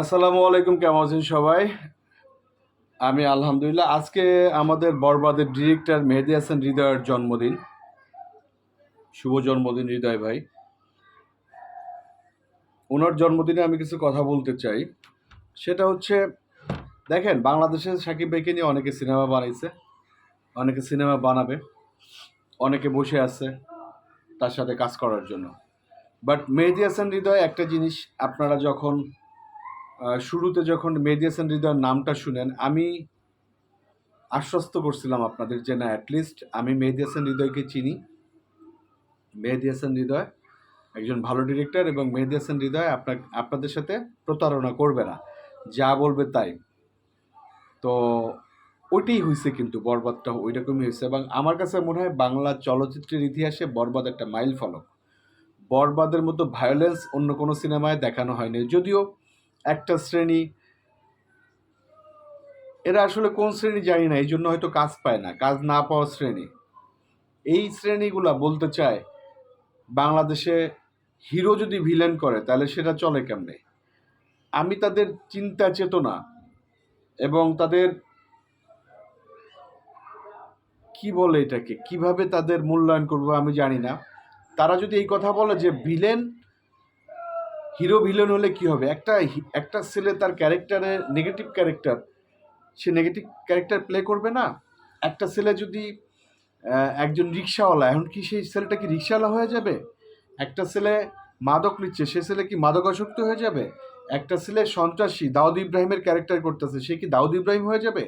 আসসালামু আলাইকুম, কেমন আছেন সবাই? আমি আলহামদুলিল্লাহ। আজকে আমাদের বরবাদের ডিরেক্টর মেহেদি হাসান হৃদয়ের জন্মদিন। শুভ জন্মদিন হৃদয় ভাই। ওনার জন্মদিনে আমি কিছু কথা বলতে চাই। সেটা হচ্ছে, দেখেন, বাংলাদেশে সাকিব ভাইকে নিয়ে অনেকে সিনেমা বানাইছে, অনেকে সিনেমা বানাবে, অনেকে বসে আছে তার সাথে কাজ করার জন্য। বাট মেহেদি হাসান হৃদয় একটা জিনিস, আপনারা যখন শুরুতে যখন মেহেদি হৃদয়ের নামটা শুনেন, আমি আশ্বস্ত করছিলাম আপনাদের যে না অ্যাটলিস্ট আমি মেহেদি হাসান হৃদয়কে চিনি। মেহেদি হাসান হৃদয় একজন ভালো ডিরেক্টর এবং মেহেদি হাসান হৃদয় আপনার আপনাদের সাথে প্রতারণা করবে না। যা বলবে তাই। তো ওইটাই হয়েছে কিন্তু বরবাদটা ওই রকমই হয়েছে এবং আমার কাছে মনে হয় বাংলা চলচ্চিত্রের ইতিহাসে বরবাদ একটা মাইল ফলক বরবাদের মতো ভায়োলেন্স অন্য কোনো সিনেমায় দেখানো হয়নি। যদিও একটা শ্রেণি। এরা আসলে কোন শ্রেণি জানি না এই জন্য হয়তো কাজ পায় না, কাজ না পাওয়া শ্রেণি। এই শ্রেণীগুলা বলতে চায়, বাংলাদেশে হিরো যদি ভিলেন করে, তাহলে সেটা চলে কেমনে? আমি তাদের চিন্তা চেতনা এবং তাদের কি বলে এটাকে, কীভাবে তাদের মূল্যায়ন করব আমি জানি না। তারা যদি এই কথা বলে যে ভিলেন হিরো ভিলেন হলে কি হবে? একটা একটা ছেলে তার ক্যারেক্টারে নেগেটিভ ক্যারেক্টার সে নেগেটিভ ক্যারেক্টার প্লে করবে না? একটা ছেলে যদি একজন রিক্সাওয়ালা এখন কি সেই ছেলেটা কি রিক্সাওয়ালা হয়ে যাবে? একটা ছেলে মাদক নিচ্ছে, সে ছেলে কি মাদকাসক্ত হয়ে যাবে? একটা ছেলে সন্ত্রাসী, দাউদ ইব্রাহিমের ক্যারেক্টার করতেছে, সে কি দাউদ ইব্রাহিম হয়ে যাবে?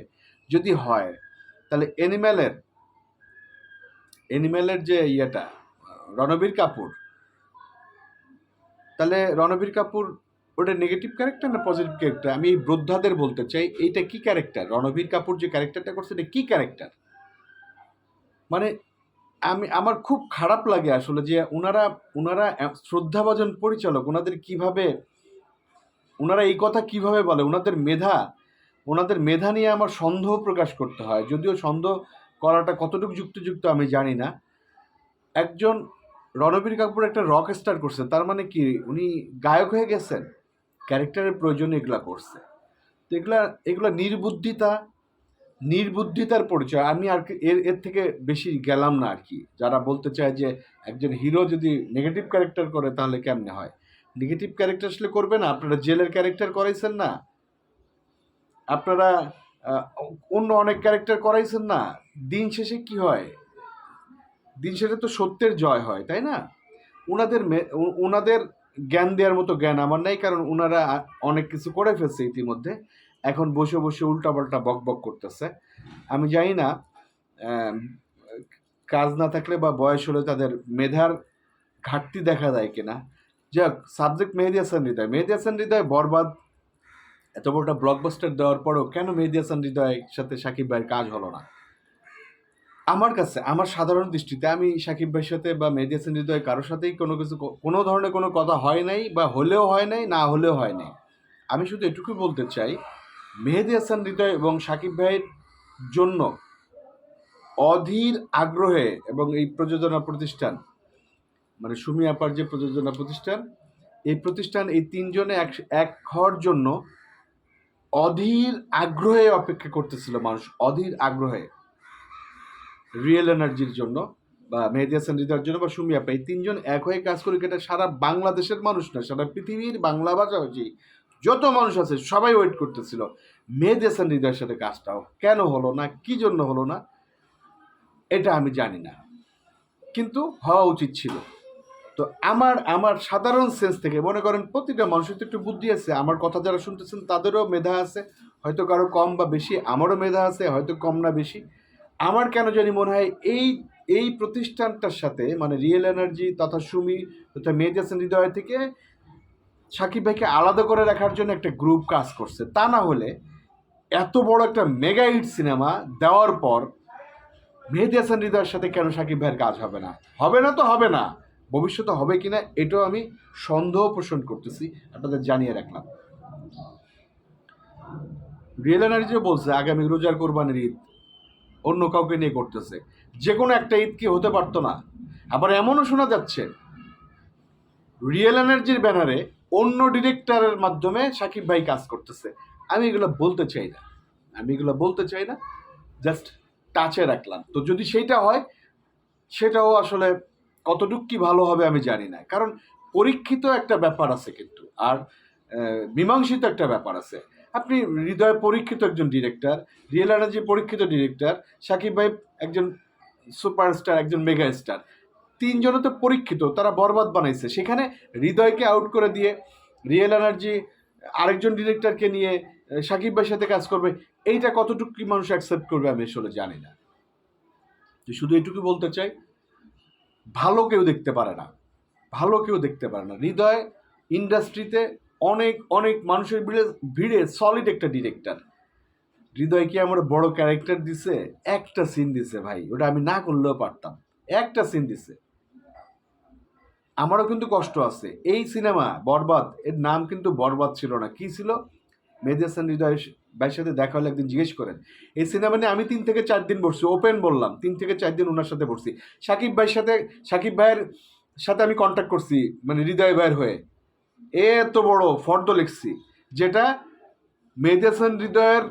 যদি হয়, তাহলে এনিম্যালের এনিম্যালের যে ইয়েটা, রণবীর কাপুর তাহলে রণবীর কাপুর ওটা নেগেটিভ ক্যারেক্টার না পজিটিভ ক্যারেক্টার আমি বৃদ্ধাদের বলতে চাই, এইটা কি ক্যারেক্টার রণবীর কাপুর যে ক্যারেক্টারটা করছে, এটা কি ক্যারেক্টার মানে আমি, আমার খুব খারাপ লাগে আসলে যে ওনারা ওনারা শ্রদ্ধাভাজন পরিচালক ওনাদের কীভাবে ওনারা এই কথা কীভাবে বলে? ওনাদের মেধা ওনাদের মেধা নিয়ে আমার সন্দেহ প্রকাশ করতে হয়। যদিও সন্দেহ করাটা কতটুকু যুক্তিযুক্ত আমি জানি না। একজন রণবীর কাপুর একটা রক স্টার করছে, তার মানে কি? উনি গায়ক হয়ে গেছেন ক্যারেক্টারের প্রয়োজনে এগুলা করছে। তো এগুলা এগুলা নির্বুদ্ধিতা, নির্বুদ্ধিতার পরিচয়। আমি আর এর এর থেকে বেশি গেলাম না আর কি। যারা বলতে চায় যে একজন হিরো যদি নেগেটিভ ক্যারেক্টার করে, তাহলে কেমনে হয়? নেগেটিভ ক্যারেক্টার আসলে করবে না, আপনারা জেলের ক্যারেক্টার করাইছেন না। আপনারা অন্য অনেক ক্যারেক্টার করাইছেন না। দিন শেষে কি হয়? দিন শেষে তো সত্যের জয় হয়, তাই না? ওনাদের ওনাদের জ্ঞান দেওয়ার মতো জ্ঞান আমার নাই, কারণ ওনারা অনেক কিছু করে ফেলছে ইতিমধ্যে। এখন বসে বসে উল্টাপাল্টা বক বক করতেছে। আমি জানি না কাজ না থাকলে বা বয়স হলে তাদের মেধার ঘাটতি দেখা দেয় কিনা। যাক সাবজেক্ট মেহেদি হাসান হৃদয়। মেহেদি হাসান হৃদয় বরবাদ, এত বড়টা ব্লকবাস্টার দেওয়ার পরেও কেন মেহেদি হাসান হৃদয়ের সাথে সাকিব ভাইয়ের কাজ হলো না? আমার কাছে, আমার সাধারণ দৃষ্টিতে আমি সাকিব ভাইয়ের সাথে বা মেহেদি হৃদয় কারোর সাথেই কোনো কিছু কোনো ধরনের কোনো কথা হয় নাই বা হলেও হয় নাই, না হলেও হয় নাই। আমি শুধু এটুকু বলতে চাই, মেহেদি হাসান হৃদয় এবং সাকিব ভাইয়ের জন্য অধীর আগ্রহে এবং এই প্রযোজনা প্রতিষ্ঠান মানে সুমি আপার যে প্রযোজনা প্রতিষ্ঠান, এই প্রতিষ্ঠান এই তিনজনে এক এক হওয়ার জন্য অধীর আগ্রহে অপেক্ষা করতেছিল মানুষ, অধীর আগ্রহে। রিয়েল এনার্জির জন্য বা মেহেদি হাসান জন্য বা সুমি আপা এই তিনজন এক হয়ে কাজ করে এটা সারা বাংলাদেশের মানুষ না, সারা পৃথিবীর বাংলা ভাষাভাষী যত মানুষ আছে সবাই ওয়েট করতেছিল, মেহেদি হাসান সাথে কাজটা কেন হলো না, কি জন্য হলো না, এটা আমি জানি না। কিন্তু হওয়া উচিত ছিল। তো আমার আমার সাধারণ সেন্স থেকে মনে করেন প্রতিটা মানুষের তো একটু বুদ্ধি আছে, আমার কথা যারা শুনতেছেন তাদেরও মেধা আছে, হয়তো কারও কম বা বেশি, আমারও মেধা আছে, হয়তো কম না বেশি। আমার কেন জানি মনে হয় এই এই প্রতিষ্ঠানটার সাথে মানে রিয়েল এনার্জি তথা সুমি তথা মেহেদি হাসান হৃদয় থেকে সাকিব ভাইকে আলাদা করে রাখার জন্য একটা গ্রুপ কাজ করছে। তা না হলে এত বড় একটা মেগা হিট সিনেমা দেওয়ার পর মেহেদি হাসান হৃদয়ের সাথে কেন সাকিব ভাইয়ের কাজ হবে না? হবে না তো হবে না। ভবিষ্যতে হবে কি না এটাও আমি সন্দেহ পোষণ করতেছি, আপনাদের জানিয়ে রাখলাম। রিয়েল এনার্জিও বলছে, আগামী রোজার কোরবানির ঈদ। অন্য কাউকে নিয়ে করতেছে। যে কোনো একটা ঈদ কি হতে পারতো না। আবার এমনও শোনা যাচ্ছে রিয়েল এনার্জির ব্যানারে অন্য ডিরেক্টরের মাধ্যমে সাকিব ভাই কাজ করতেছে। আমি এগুলো বলতে চাই না। আমি এগুলো বলতে চাই না জাস্ট টাচে রাখলাম। তো যদি সেইটা হয়, সেটাও আসলে কতটুক কি ভালো হবে আমি জানি না। কারণ পরীক্ষিত একটা ব্যাপার আছে কিন্তু, আর মীমাংসিত একটা ব্যাপার আছে। আপনি হৃদয় পরীক্ষিত একজন ডিরেক্টর রিয়েল এনার্জি পরীক্ষিত ডিরেক্টর সাকিব ভাই একজন সুপারস্টার একজন মেগা স্টার তিনজনে তো পরীক্ষিত, তারা বরবাদ বানাইছে। সেখানে হৃদয়কে আউট করে দিয়ে রিয়েল এনার্জি আরেকজন ডিরেক্টরকে নিয়ে সাকিব ভাইয়ের সাথে কাজ করবে, এইটা কতটুকু কি মানুষ অ্যাকসেপ্ট করবে আমি আসলে জানি না। তো শুধু এটুকু বলতে চাই, ভালো কেউ দেখতে পারে না, ভালো কেউ দেখতে পারে না। হৃদয় ইন্ডাস্ট্রিতে অনেক অনেক মানুষের ভিড়ে ভিড়ে সলিড একটা ডিরেক্টর হৃদয় কি আমার বড় ক্যারেক্টার দিছে? একটা সিন দিছে ভাই, ওটা আমি না করলেও পারতাম। একটা সিন দিছে। আমারও কিন্তু কষ্ট আছে। এই সিনেমা বরবাদ, এর নাম কিন্তু বরবাদ ছিল না। কি ছিল? মেহেদি হৃদয় ভাইয়ের সাথে দেখা হলে একদিন জিজ্ঞেস করেন, এই সিনেমা নিয়ে আমি তিন থেকে চার দিন বসছি ওপেন বললাম, তিন থেকে চার দিন ওনার সাথে বসছি। সাকিব ভাইয়ের সাথে, সাকিব ভাইয়ের সাথে আমি কন্ট্যাক্ট করছি মানে হৃদয় ভাইয়ের হয়ে। এত বড় ফর্দ লিখছি, যেটা মেহেদি হাসান হৃদয়ের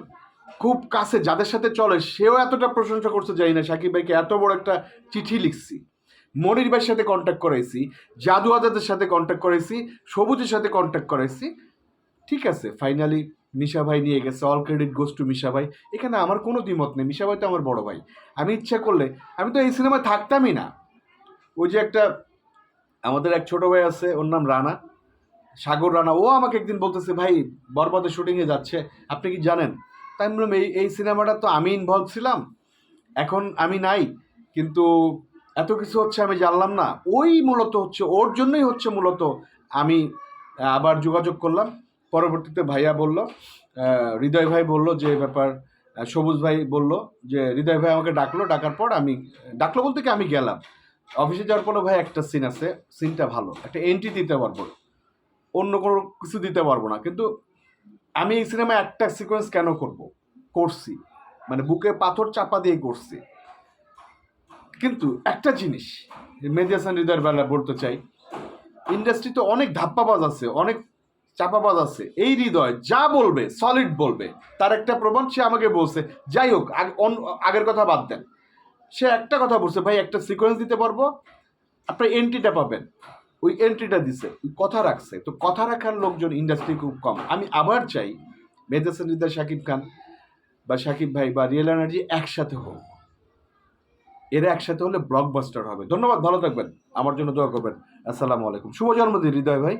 খুব কাছে যাদের সাথে চলে, সেও এতটা প্রশংসা করতে যাই না, সাকিব ভাইকে এত বড় একটা চিঠি লিখছি। মনির ভাইয়ের সাথে কন্ট্যাক্ট করাইছি, জাদু আজাদের সাথে কন্ট্যাক্ট করাইছি, সবুজের সাথে কন্ট্যাক্ট করাইছি। ঠিক আছে ফাইনালি মিশা ভাই নিয়ে গেছে all credit goes to Misha ভাই। এখানে আমার কোনো দ্বিমত নেই, মিশা ভাই তো আমার বড় ভাই। আমি ইচ্ছা করলে, আমি তো এই সিনেমায় থাকতামই না। ওই যে একটা, আমাদের এক ছোট ভাই আছে, ওর নাম রানা। সাগর রানা, ও আমাকে একদিন বলতেছে, ভাই বরবাদের শুটিংয়ে যাচ্ছে, আপনি কি জানেন? তাই বললাম, এই এই সিনেমাটা তো আমি ইনভলভ ছিলাম, এখন আমি নাই, কিন্তু এত কিছু হচ্ছে আমি জানলাম না। ওই মূলত হচ্ছে, ওর জন্যই হচ্ছে মূলত আমি আবার যোগাযোগ করলাম। পরবর্তীতে ভাইয়া বলল হৃদয় ভাই বলল যে ব্যাপার সবুজ ভাই বলল যে, হৃদয় ভাই আমাকে ডাকলো, ডাকার পর আমি, ডাকলো বলতে কি আমি গেলাম। অফিসে যাওয়ার পর ভাই একটা সিন আছে সিনটা ভালো, একটা এন্ট্রি দিতে পারব অন্য কোনো কিছু দিতে পারব না। কিন্তু আমি এই সিনেমায় একটা সিকোয়েন্স কেন করব? করছি। মানে বুকে পাথর চাপা দিয়ে করছি। কিন্তু একটা জিনিস হাসান হৃদয়ের বেলা বলতে চাই ইন্ডাস্ট্রিতে অনেক ধাপ্পাবাজ আছে, অনেক চাপাবাজ আছে। এই হৃদয় যা বলবে সলিড বলবে, তার একটা প্রমাণ সে আমাকে বলছে। যাই হোক আগের কথা বাদ দেন। সে একটা কথা বলছে, ভাই, একটা সিকোয়েন্স দিতে পারব? আপনার এন্ট্রিটা পাবেন। ওই এন্ট্রিটা দিছে কথা রাখছে। তো কথা রাখার লোকজন ইন্ডাস্ট্রি খুব কম। আমি আবার চাই মেজা হৃদয় শাকিব খান বা শাকিব ভাই বা রিয়েল এনার্জি একসাথে হোক। এরা একসাথে হলে ব্লকবাস্টার হবে। ধন্যবাদ, ভালো থাকবেন। আমার জন্য দোয়া করবেন। আসসালামু আলাইকুম। শুভ জন্মদিন, হৃদয় ভাই।